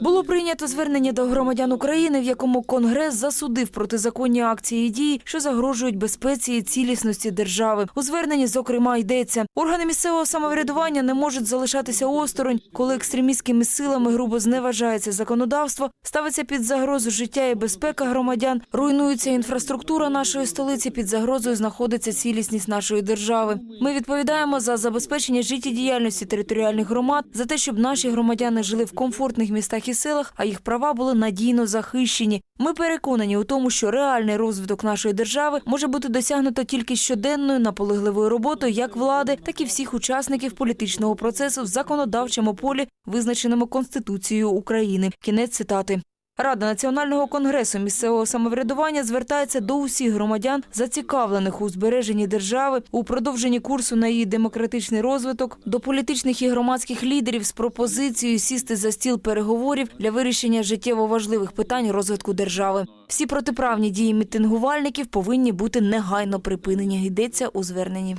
Було прийнято звернення до громадян України, в якому Конгрес засудив протизаконні акції і дії, що загрожують безпеці і цілісності держави. У зверненні, зокрема, йдеться: органи місцевого самоврядування не можуть залишатися осторонь, коли екстремістськими силами грубо зневажається законодавство, ставиться під загрозу життя і безпека громадян, руйнується інфраструктура нашої столиці. Під загрозою знаходиться цілісність нашої держави. Ми відповідаємо за забезпечення життєдіяльності територіальних громад, за те, щоб наші громадяни жили в комфортних містах і селах, а їх права були надійно захищені. Ми переконані у тому, що реальний розвиток нашої держави може бути досягнуто тільки щоденною наполегливою роботою як влади, так і всіх учасників політичного процесу в законодавчому полі, визначеному Конституцією України. Кінець цитати. Рада Національного конгресу місцевого самоврядування звертається до усіх громадян, зацікавлених у збереженні держави, у продовженні курсу на її демократичний розвиток, до політичних і громадських лідерів з пропозицією сісти за стіл переговорів для вирішення життєво важливих питань розвитку держави. Всі протиправні дії мітингувальників повинні бути негайно припинені. Йдеться у зверненні.